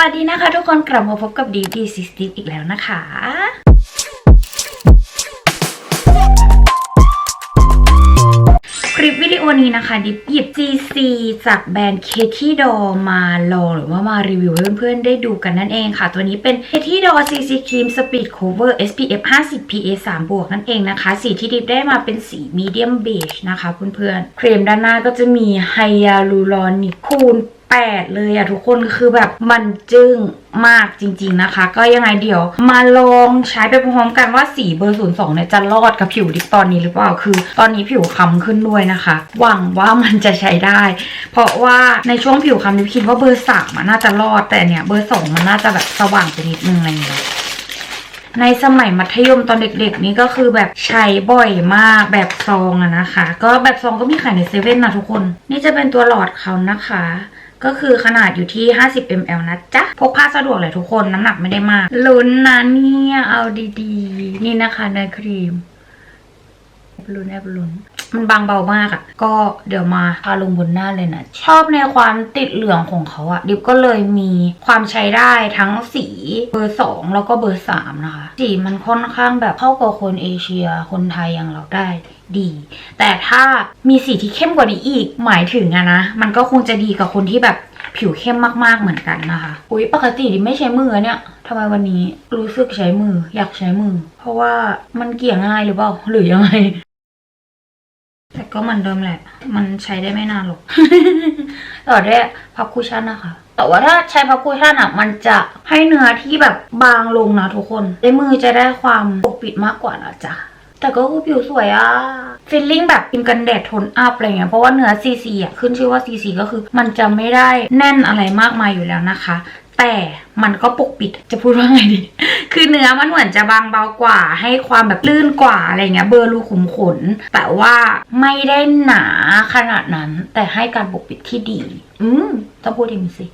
วัสดีนะคะทุกคนกลับมาพบกับดีดีซิสติอีกแล้วนะคะคลิปวิดีโอนี้นะคะ ดิบหยิบ CC จากแบรนด์ k t y d o มาลองหรือว่ามารีวิวให้เพื่อนๆได้ดูกันนั่นเองค่ะ ตัวนี้เป็น k t y d o CC Cream Speed Cover SPF 50 PA 3บวกนั่นเองนะคะ สีที่ดิบได้มาเป็นสี Medium Beige นะคะเพื่อนๆ ครีมด้านหน้าก็จะมีไฮยาลูรอนิกคูณ 8 เลยอะทุกคนคือแบบมันจึ้งมากจริง ๆนะคะ ก็ยังไงเดี๋ยว มาลองใช้ไปพร้อมๆกันว่าสีเบอร์02เนี่ยจะรอดกับผิวดิบตอนนี้หรือเปล่าคือ ตอนนี้ผิวค้ำขึ้นด้วยนะคะ หวังว่ามันจะใช้ได้ เพราะว่าในช่วงผิวค้ำดิคิดว่าเบอร์3มันน่าจะรอดแต่เนี่ยเบอร์2มันน่าจะแบบสว่างไปนิดนึงอะไรอย่างเงี้ยในสมัยมัธยมตอนเด็กๆ นี่ก็คือแบบใช้บ่อยมากแบบซองอะนะคะ ก็แบบซองก็มีขายในเซเว่นนะทุกคน นี่จะเป็นตัวหลอดเขานะคะ ก็คือขนาดอยู่ที่ 50 ml นะจ๊ะ พกพาสะดวกเลยทุกคนน้ำหนักไม่ได้มากลุ้นนะเนี่ย เอาดีๆ นี่นะคะเนยครีมแอบลุ้นแอบลุ้น มันบางเบามากอะ่ะ ก็เดี๋ยวมาทาลงบนหน้าเลยนะ ชอบในความติดเหลืองของเขาอะ่ะ ดิบก็เลยมีความใช้ได้ทั้งสีเบอร์สองแล้วก็เบอร์สามนะคะ สีมันค่อนข้างแบบเข้ากับคนเอเชีย คนไทยอย่างเราได้ดี แต่ถ้ามีสีที่เข้มกว่านี้อีก หมายถึงอะนะ มันก็คงจะดีกับคนที่แบบผิวเข้มมากๆเหมือนกันนะคะ อุ๊ย ปกติดิไม่ใช้มือเนี่ยทำไมวันนี้รู้สึกใช้มือ อยากใช้มือ เพราะว่ามันเกี่ยง่ายหรือเปล่า หรือยังไง แต่ก็เหมือนเดิมแหละ มันใช้ได้ไม่นานหรอก ต่อด้วยพับคุชชั่นนะคะ แต่ว่าถ้าใช้พับคุชชั่นอะ มันจะให้เนื้อที่แบบบางลงนะทุกคนในมือจะได้ความปกปิดมากกว่านะจ๊ะ แต่ก็คือผิวสวยอะฟิลลิ่งแบบกินกันแดดโทนอัพอะไรเงี้ย เพราะว่าเนื้อซีซีอะขึ้นชื่อว่าซีซีก็คือ มันจะไม่ได้แน่นอะไรมากมายอยู่แล้วนะคะ แต่มันก็ปกปิดจะพูดว่าไงดี คือเนื้อมันเหมือนจะบางเบากว่า ให้ความแบบลื่นกว่าอะไรเงี้ยเบอร์รูขุมขน แต่ว่าไม่ได้หนาขนาดนั้น แต่ให้การปกปิดที่ดี อืมต้องพูดอย่างนี้สิ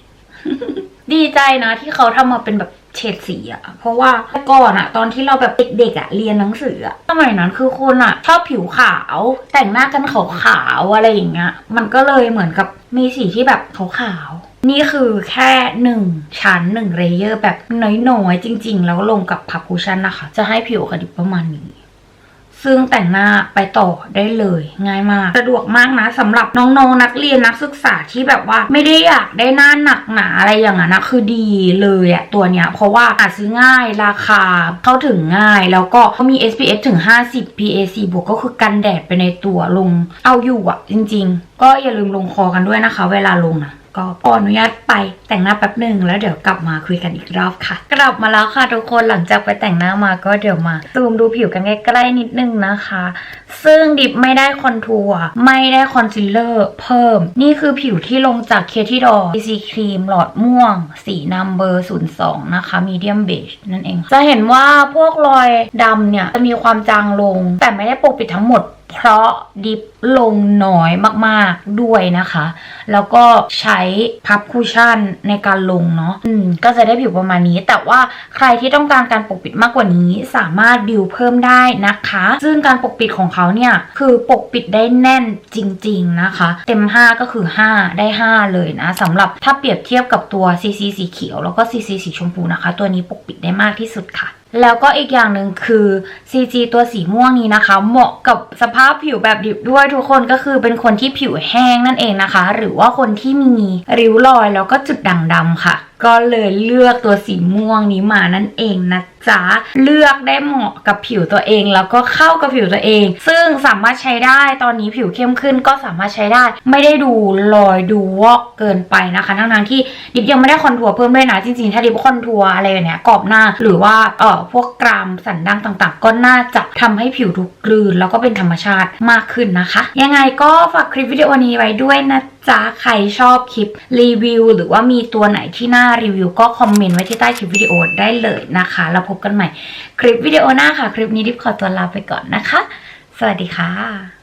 ดีใจนะที่เขาทำมาเป็นแบบเฉดสีอะเพราะว่าแต่ก่อนอะตอนที่เราแบบเด็กๆอะเรียนหนังสืออะสมัยนั้นคือคนอะชอบผิวขาว แต่งหน้ากันขาวๆอะไรอย่างเงี้ย มันก็เลยเหมือนกับมีสีที่แบบขาวๆ นี่คือแค่หนึ่งชั้นหนึ่งเลเยอร์แบบน้อยๆ จริง ๆ แล้วลงกับพับคูชั่นนะคะ จะให้ผิวกระดิบประมาณนี้ ซึ่งแต่งหน้าไปต่อได้เลย ง่ายมาก สะดวกมากนะสำหรับน้องๆนักเรียนนักศึกษาที่แบบว่า ไม่ได้อยากได้หน้าหนักหนาอะไรอย่างนั้นนะคือดีเลยอะตัวเนี้ย เพราะว่าหาซื้อง่ายราคาเข้าถึงง่าย แล้วก็เขามี SPF ถึง 50 PA4 บวกก็คือกันแดดไปในตัวลงเอาอยู่อะจริง ๆ ก็อย่าลืมลงคอกันด้วยนะคะ เวลาลงนะ ก็ขออนุญาตไปแต่งหน้าแป๊บหนึ่งแล้วเดี๋ยวกลับมาคุยกันอีกรอบค่ะ กลับมาแล้วค่ะทุกคนหลังจากไปแต่งหน้ามาก็เดี๋ยวมาซูมดูผิวกันใกล้ๆนิดนึงนะคะ ซึ่งดิบไม่ได้คอนทัวร์ไม่ได้คอนซีลเลอร์เพิ่ม นี่คือผิวที่ลงจากเคที่ดอซีครีมหลอดม่วง สีนัมเบอร์ 02 นะคะมีเดียมเบจนั่นเอง จะเห็นว่าพวกรอยดำเนี่ยจะมีความจางลง แต่ไม่ได้ปกปิดทั้งหมด เพราะดิฟลงน้อยมากๆด้วยนะคะ แล้วก็ใช้พับคูชั่นในการลงเนาะอืมก็จะได้ผิวประมาณนี้ แต่ว่าใครที่ต้องการการปกปิดมากกว่านี้ สามารถบิวเพิ่มได้นะคะ ซึ่งการปกปิดของเขาเนี่ย คือปกปิดได้แน่นจริง ๆนะคะ เต็ม 5 ก็คือ 5 ได้ 5 เลยนะสำหรับถ้าเปรียบเทียบกับตัว CC สีเขียวแล้วก็ CC สีชมพูนะคะ ตัวนี้ปกปิดได้มากที่สุดค่ะ แล้วก็อีกอย่างหนึ่งคือ CG ตัวสีม่วงนี้นะคะ เหมาะกับสภาพผิวแบบดิบด้วยทุกคนก็คือเป็นคนที่ผิวแห้งนั่นเองนะคะ หรือว่าคนที่มีริ้วรอยแล้วก็จุดด่างดำค่ะ ก็เลยเลือกตัวสีม่วงนี้มานั่นเองนะจ๊ะเลือกได้เหมาะกับผิวตัวเอง แล้วก็เข้ากับผิวตัวเอง ซึ่งสามารถใช้ได้ตอนนี้ผิวเข้มขึ้นก็สามารถใช้ได้ ไม่ได้ดูลอยดูวอกเกินไปนะคะทั้งๆที่ดิบยังไม่ได้คอนทัวร์เพิ่มด้วยนะจริงๆ ถ้าดิบคอนทัวร์อะไรแบบเนี้ยกรอบหน้า หรือว่าเอ่อพวกกรามสันดังต่างๆ ก็น่าจะทำให้ผิวดูกลืน แล้วก็เป็นธรรมชาติมากขึ้นนะคะ ยังไงก็ฝากคลิปวิดีโอนี้ไว้ด้วยนะจ๊ะใครชอบคลิปรีวิว หรือว่ามีตัวไหนที่น่ารีวิว ก็คอมเมนต์ไว้ที่ใต้คลิปวิดีโอได้เลยนะคะ แล้วพบกันใหม่คลิปวิดีโอหน้าค่ะ คลิปนี้ดิบขอตัวลาไปก่อนนะคะ สวัสดีค่ะ